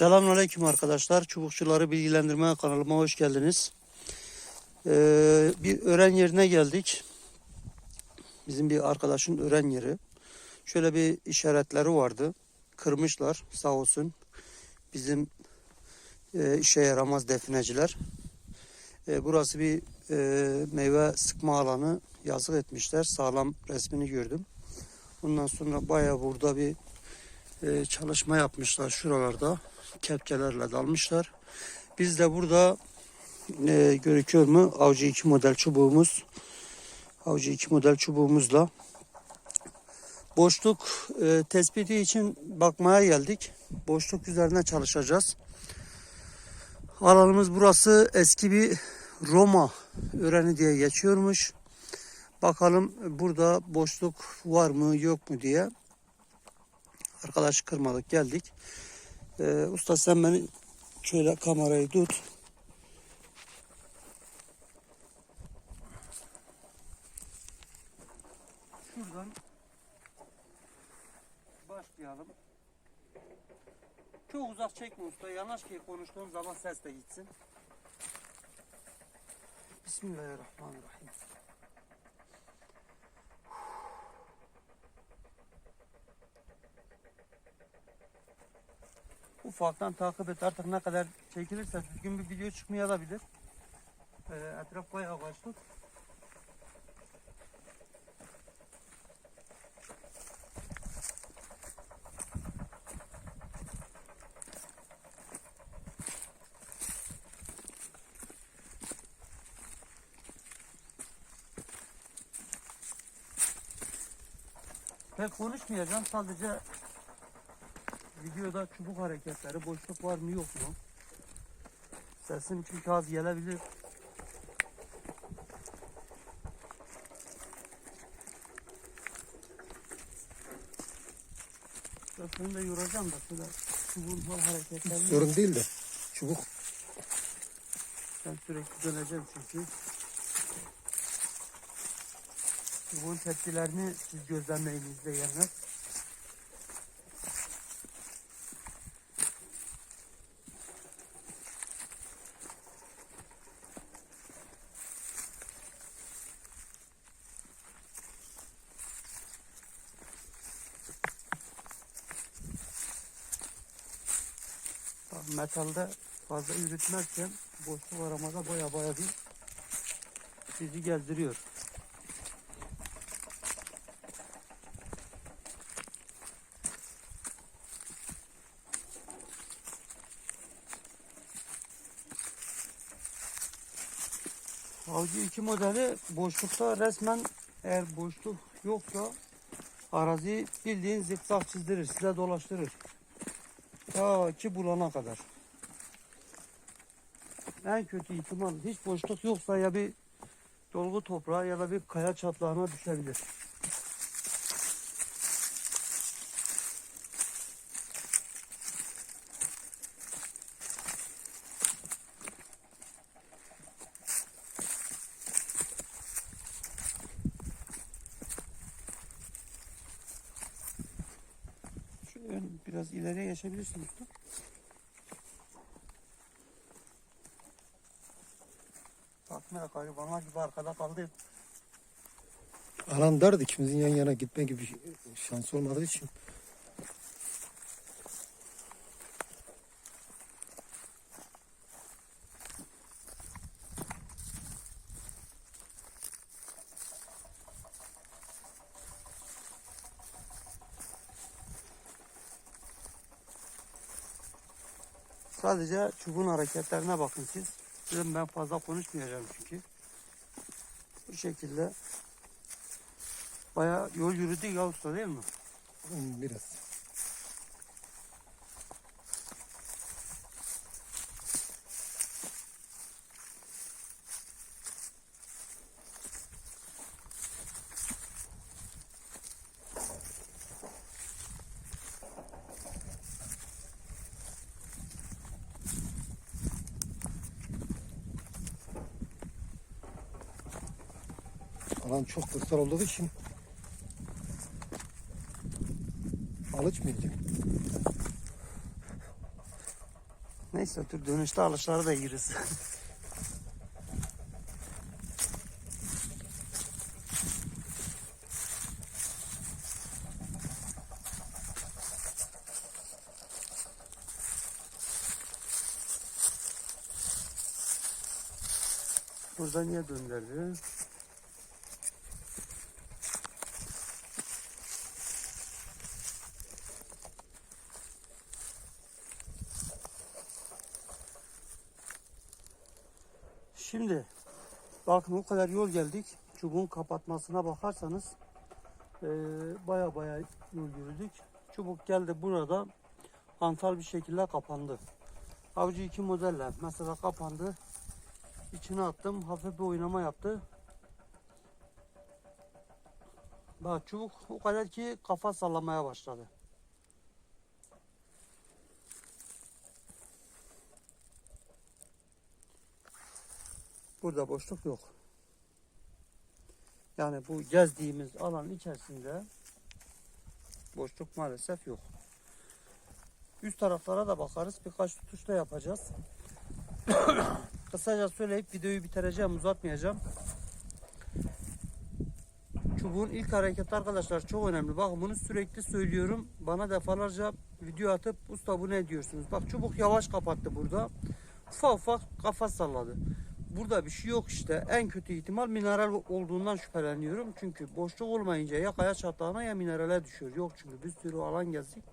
Selamünaleyküm arkadaşlar. Çubukçuları bilgilendirme kanalıma hoş geldiniz. Ee, bir öğren yerine geldik. Bizim bir arkadaşın öğren yeri. Şöyle bir işaretleri vardı. Kırmışlar sağ olsun. Bizim e, işe yaramaz defineciler. E, burası bir e, meyve sıkma alanı yazık etmişler. Sağlam resmini gördüm. Ondan sonra bayağı burada bir e, çalışma yapmışlar şuralarda. Kepçelerle dalmışlar. Biz de burada e, görüküyor mu? Avcı 2 model çubuğumuz. Avcı 2 model çubuğumuzla boşluk e, tespiti için bakmaya geldik. Boşluk üzerine çalışacağız. Alanımız burası eski bir Roma öreni diye geçiyormuş. Bakalım burada boşluk var mı yok mu diye. Arkadaş kırmadık geldik. Ee, usta sen beni şöyle kamerayı tut. Şuradan başlayalım. Çok uzak çekme usta. Yanaş ki konuştuğun zaman ses de gitsin. Bismillahirrahmanirrahim. Ufaktan takip et artık ne kadar çekilirse düzgün bir video çıkmayabilir. Ee, etraf bayağı başlık. Pek konuşmayacağım sadece videoda çubuk hareketleri boşluk var mı yok mu? Sesim çünkü az gelebilir. Sesini de yoracağım da şöyle çubuğun hal hareketlerini Sorun değil de çubuk ben sürekli döneceğim çünkü. Çubuğun tepkilerini siz gözlemleyin izleyenler. Metalde fazla yürütmezken boşluk aramada baya baya bir sizi gezdiriyor. Avcı 2 modeli boşlukta resmen eğer boşluk yoksa araziyi bildiğin zikzak çizdirir, size dolaştırır. Ta ki bulana kadar. En kötü ihtimal hiç boşluk yoksa ya bir dolgu toprağa ya da bir kaya çatlağına düşebilir. Şu biraz ileriye geçebilirsin usta. Bakmaya garibanlar gibi arkada kaldı. alan dardı ikimizin yan yana gitme gibi şans olmadığı için. Sadece çubuğun hareketlerine bakın siz. Dedim ben fazla konuşmayacağım çünkü. Bu şekilde bayağı yol yürüdük ya değil mi? Biraz. Alan olduğu için alışmayacak. Neyse dur dönüşte alışları da yeriz. Burada niye döndürdü? Şimdi bakın o kadar yol geldik. Çubuğun kapatmasına bakarsanız eee baya baya yol yürüdük. Çubuk geldi burada hantal bir şekilde kapandı. Avcı iki modelle mesela kapandı. İçine attım. Hafif bir oynama yaptı. Bak çubuk o kadar ki kafa sallamaya başladı. Burada boşluk yok. Yani bu gezdiğimiz alan içerisinde boşluk maalesef yok. Üst taraflara da bakarız. Birkaç tutuş da yapacağız. Kısaca söyleyip videoyu bitireceğim, uzatmayacağım. Çubuğun ilk hareketi arkadaşlar çok önemli. Bakın bunu sürekli söylüyorum. Bana defalarca video atıp usta bu ne diyorsunuz? Bak çubuk yavaş kapattı burada. Ufak ufak kafa salladı. Burada bir şey yok işte. En kötü ihtimal mineral olduğundan şüpheleniyorum. Çünkü boşluk olmayınca ya kaya çatlağına ya minerale düşüyor. Yok çünkü bir sürü alan gezdik.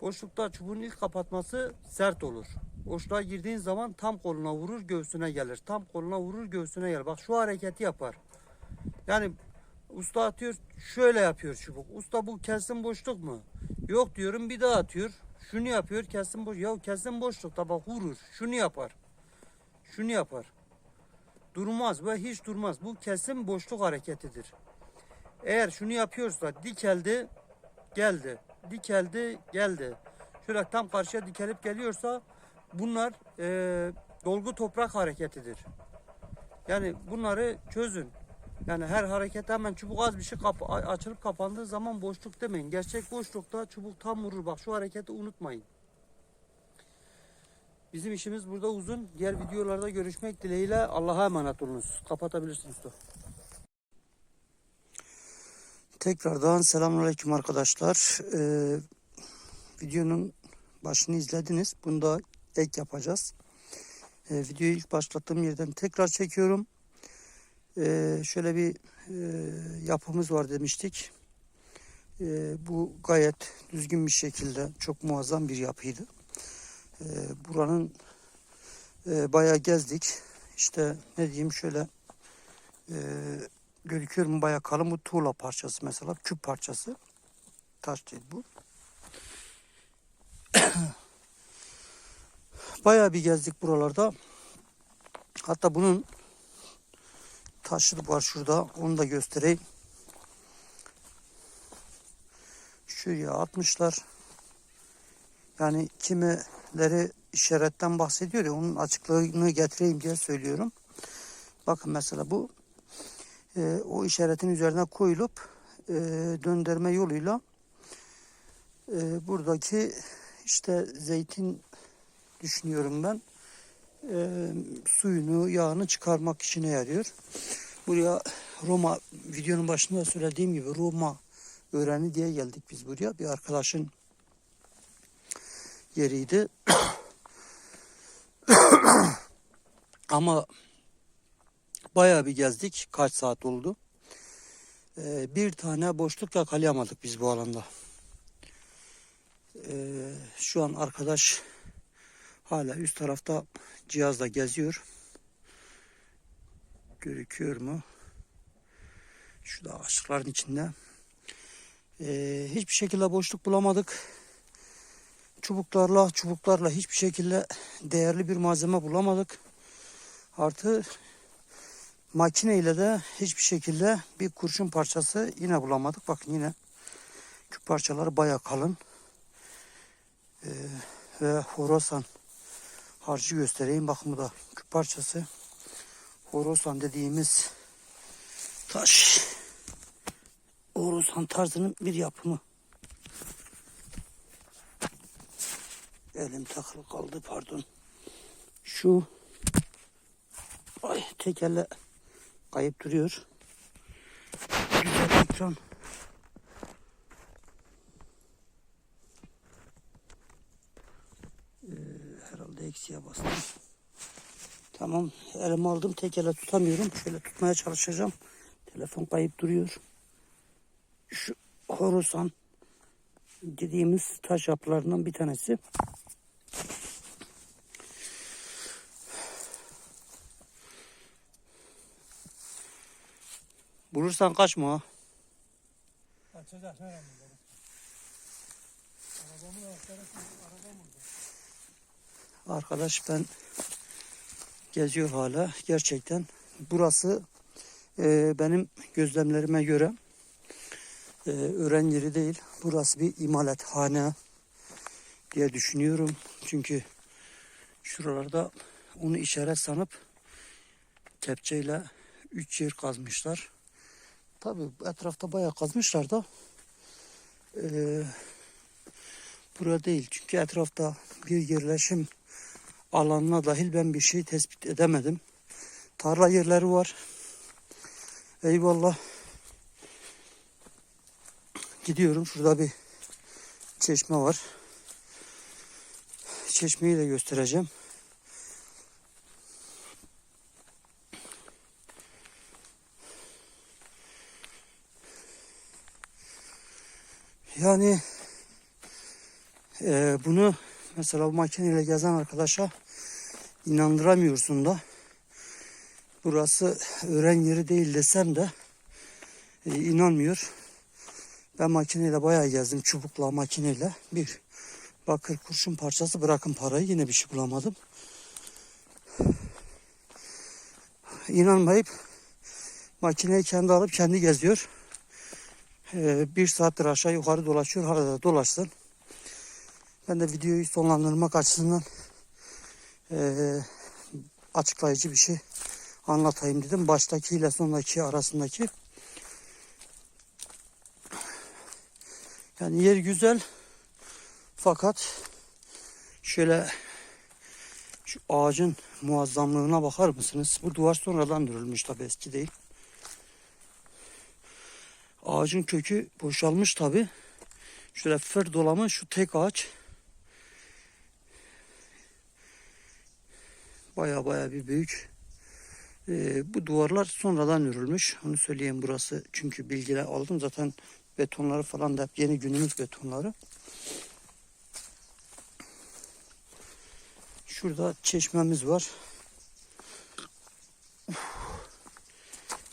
Boşlukta çubuğun ilk kapatması sert olur. Boşluğa girdiğin zaman tam koluna vurur göğsüne gelir. Tam koluna vurur göğsüne gelir. Bak şu hareketi yapar. Yani usta atıyor şöyle yapıyor çubuk. Usta bu kesin boşluk mu? Yok diyorum bir daha atıyor. Şunu yapıyor kesin boş. Ya kesin boşlukta bak vurur. Şunu yapar. Şunu yapar. Durmaz ve hiç durmaz. Bu kesin boşluk hareketidir. Eğer şunu yapıyorsa dikeldi geldi. Dikeldi geldi. Şöyle tam karşıya dikelip geliyorsa bunlar eee, dolgu toprak hareketidir. Yani bunları çözün. Yani her hareket hemen çubuk az bir şey kap- açılıp kapandığı zaman boşluk demeyin. Gerçek boşlukta çubuk tam vurur. Bak şu hareketi unutmayın. Bizim işimiz burada uzun. Diğer videolarda görüşmek dileğiyle Allah'a emanet olunuz. Kapatabilirsiniz usta. Tekrardan selamünaleyküm arkadaşlar. Ee, videonun başını izlediniz. Bunda ek yapacağız. Ee, videoyu ilk başlattığım yerden tekrar çekiyorum. Ee, şöyle bir e, yapımız var demiştik. Ee, bu gayet düzgün bir şekilde çok muazzam bir yapıydı. Ee, buranın e, bayağı gezdik. İşte ne diyeyim şöyle e, gözüküyor mu bayağı kalın bu tuğla parçası mesela küp parçası. Taş değil bu. bayağı bir gezdik buralarda. Hatta bunun taşı var şurada. Onu da göstereyim. Şuraya atmışlar. Yani kimileri işaretten bahsediyor ya onun açıklığını getireyim diye söylüyorum. Bakın mesela bu e, o işaretin üzerine koyulup e, döndürme yoluyla e, buradaki işte zeytin düşünüyorum ben e, suyunu yağını çıkarmak işine yarıyor. Buraya Roma videonun başında söylediğim gibi Roma öğreni diye geldik biz buraya. Bir arkadaşın yeriydi. Ama bayağı bir gezdik. Kaç saat oldu. Ee, bir tane boşluk yakalayamadık biz bu alanda. Ee, şu an arkadaş hala üst tarafta cihazla geziyor. Görüküyor mu? Şurada ağaçların içinde. Ee, hiçbir şekilde boşluk bulamadık. Çubuklarla, çubuklarla hiçbir şekilde değerli bir malzeme bulamadık. Artı makineyle de hiçbir şekilde bir kurşun parçası yine bulamadık. Bakın yine küp parçaları baya kalın. Ee, ve horosan harcı göstereyim. Bakın bu da küp parçası. Horosan dediğimiz taş. Horosan tarzının bir yapımı. Elim takılı kaldı pardon. Şu ay tekerle kayıp duruyor. Güzel ekran. Ee, herhalde eksiye bastım. Tamam elime aldım tekerle tutamıyorum. Şöyle tutmaya çalışacağım. Telefon kayıp duruyor. Şu horosan dediğimiz taş yapılarından bir tanesi. Bulursan kaçma ha. Açacak herhalde. Arabamın burada. Arkadaş ben geziyor hala. Gerçekten burası e, benim gözlemlerime göre e, öğren yeri değil. Burası bir imalathane diye düşünüyorum. Çünkü şuralarda onu işaret sanıp kepçeyle üç yer kazmışlar. Tabi etrafta bayağı kazmışlar da e, bura değil. Çünkü etrafta bir yerleşim alanına dahil ben bir şey tespit edemedim. Tarla yerleri var. Eyvallah. Gidiyorum. Şurada bir çeşme var. Çeşmeyi de göstereceğim. Yani eee, bunu mesela bu makineyle gezen arkadaşa inandıramıyorsun da. Burası öğren yeri değil desem de e, inanmıyor. Ben makineyle bayağı gezdim. Çubukla makineyle. Bir bakır kurşun parçası bırakın parayı yine bir şey bulamadım. İnanmayıp makineyi kendi alıp kendi geziyor. E, bir saattir aşağı yukarı dolaşıyor. Hala dolaşsın. Ben de videoyu sonlandırmak açısından eee, açıklayıcı bir şey anlatayım dedim. Baştaki ile sondaki arasındaki. Yani yer güzel. Fakat şöyle şu ağacın muazzamlığına bakar mısınız? Bu duvar sonradan dürülmüş tabi eski değil. Ağacın kökü boşalmış tabi. Şöyle fır dolamı şu tek ağaç. Baya baya bir büyük. Ee, bu duvarlar sonradan örülmüş. Onu söyleyeyim burası. Çünkü bilgiler aldım. Zaten betonları falan da hep yeni günümüz betonları. Şurada çeşmemiz var.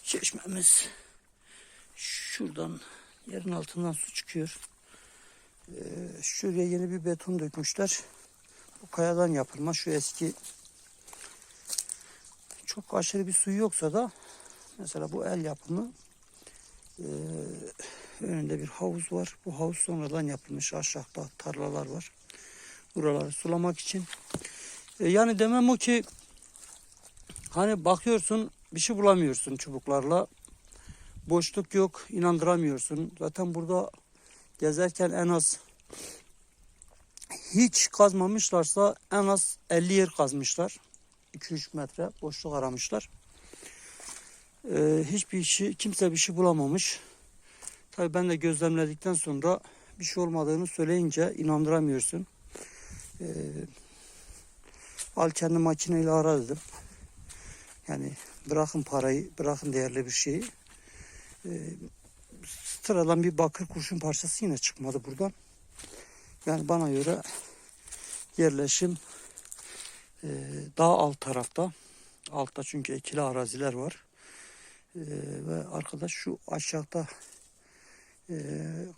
Çeşmemiz şuradan yerin altından su çıkıyor. Ee, şuraya yeni bir beton dökmüşler. Bu kayadan yapılma şu eski çok aşırı bir suyu yoksa da mesela bu el yapımı e, önünde bir havuz var. Bu havuz sonradan yapılmış. Aşağıda tarlalar var. Buraları sulamak için. E, yani demem o ki hani bakıyorsun bir şey bulamıyorsun çubuklarla. Boşluk yok. inandıramıyorsun. Zaten burada gezerken en az hiç kazmamışlarsa en az 50 yer kazmışlar. 2-3 metre boşluk aramışlar. Ee, hiçbir işi, kimse bir şey bulamamış. Tabii ben de gözlemledikten sonra bir şey olmadığını söyleyince inandıramıyorsun. Ee, al kendi makineyle ara dedim. Yani bırakın parayı, bırakın değerli bir şeyi. Ee, sıradan bir bakır kurşun parçası yine çıkmadı buradan. Yani bana göre yerleşim ee, daha alt tarafta. Altta çünkü ekili araziler var. Ee, ve arkadaş şu aşağıda e,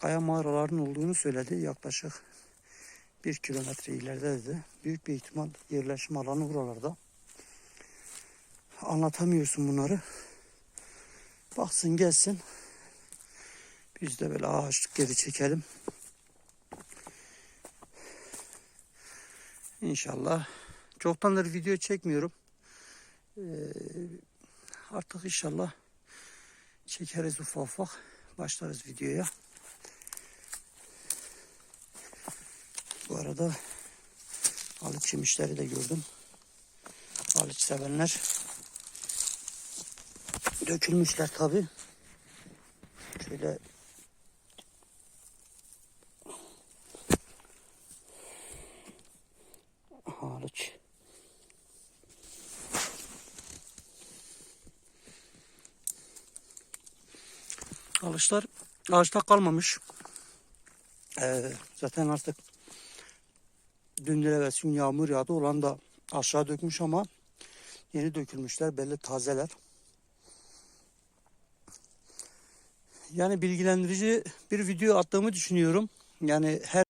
kaya mağaralarının olduğunu söyledi. Yaklaşık bir kilometre ileride dedi. Büyük bir ihtimal yerleşim alanı buralarda. Anlatamıyorsun bunları. Baksın gelsin. Biz de böyle ağaçlık geri çekelim. İnşallah Çoktandır video çekmiyorum. Ee, artık inşallah çekeriz ufak ufak. Başlarız videoya. Bu arada Halıç yemişleri de gördüm. Halıç sevenler. Dökülmüşler tabi. Şöyle hariç. Alışlar ağaçta kalmamış. Ee, zaten artık dün evvelsi gün yağmur yağdı olan da aşağı dökmüş ama yeni dökülmüşler belli tazeler. Yani bilgilendirici bir video attığımı düşünüyorum. Yani her